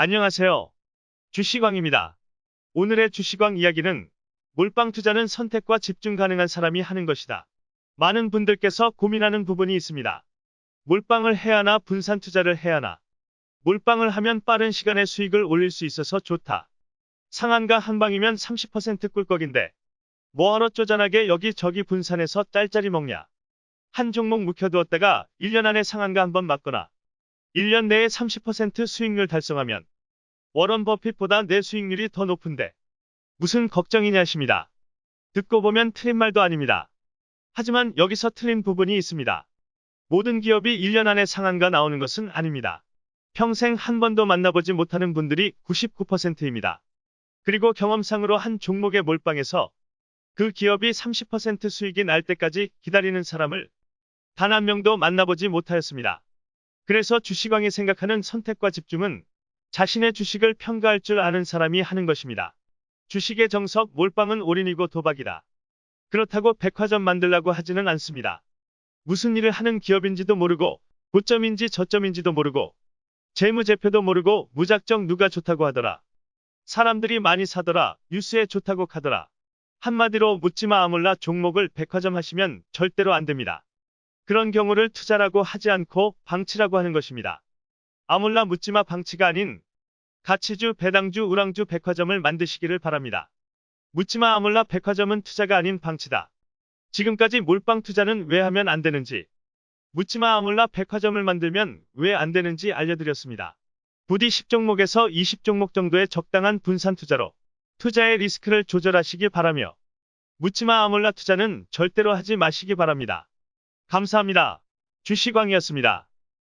안녕하세요. 주시광입니다. 오늘의 주시광 이야기는 몰빵 투자는 선택과 집중 가능한 사람이 하는 것이다. 많은 분들께서 고민하는 부분이 있습니다. 몰빵을 해야 하나 분산 투자를 해야 하나. 몰빵을 하면 빠른 시간에 수익을 올릴 수 있어서 좋다. 상한가 한 방이면 30% 꿀꺽인데 뭐하러 쪼잔하게 여기저기 분산해서 짤짤이 먹냐. 한 종목 묵혀두었다가 1년 안에 상한가 한번 맞거나 1년 내에 30% 수익률 달성하면 워런 버핏보다 내 수익률이 더 높은데 무슨 걱정이냐 하십니다. 듣고 보면 틀린 말도 아닙니다. 하지만 여기서 틀린 부분이 있습니다. 모든 기업이 1년 안에 상한가 나오는 것은 아닙니다. 평생 한 번도 만나보지 못하는 분들이 99%입니다. 그리고 경험상으로 한 종목에 몰빵해서 그 기업이 30% 수익이 날 때까지 기다리는 사람을 단 한 명도 만나보지 못하였습니다. 그래서 주식왕이 생각하는 선택과 집중은 자신의 주식을 평가할 줄 아는 사람이 하는 것입니다. 주식의 정석 몰빵은 올인이고 도박이다. 그렇다고 백화점 만들라고 하지는 않습니다. 무슨 일을 하는 기업인지도 모르고 고점인지 저점인지도 모르고 재무제표도 모르고 무작정 누가 좋다고 하더라. 사람들이 많이 사더라. 뉴스에 좋다고 카더라. 한마디로 묻지마 아몰라 종목을 백화점 하시면 절대로 안 됩니다. 그런 경우를 투자라고 하지 않고 방치라고 하는 것입니다. 아몰라 묻지마 방치가 아닌 가치주, 배당주, 우랑주 백화점을 만드시기를 바랍니다. 묻지마 아몰라 백화점은 투자가 아닌 방치다. 지금까지 몰빵 투자는 왜 하면 안 되는지, 묻지마 아몰라 백화점을 만들면 왜 안 되는지 알려드렸습니다. 부디 10종목에서 20종목 정도의 적당한 분산 투자로 투자의 리스크를 조절하시기 바라며 묻지마 아몰라 투자는 절대로 하지 마시기 바랍니다. 감사합니다. 주시광이었습니다.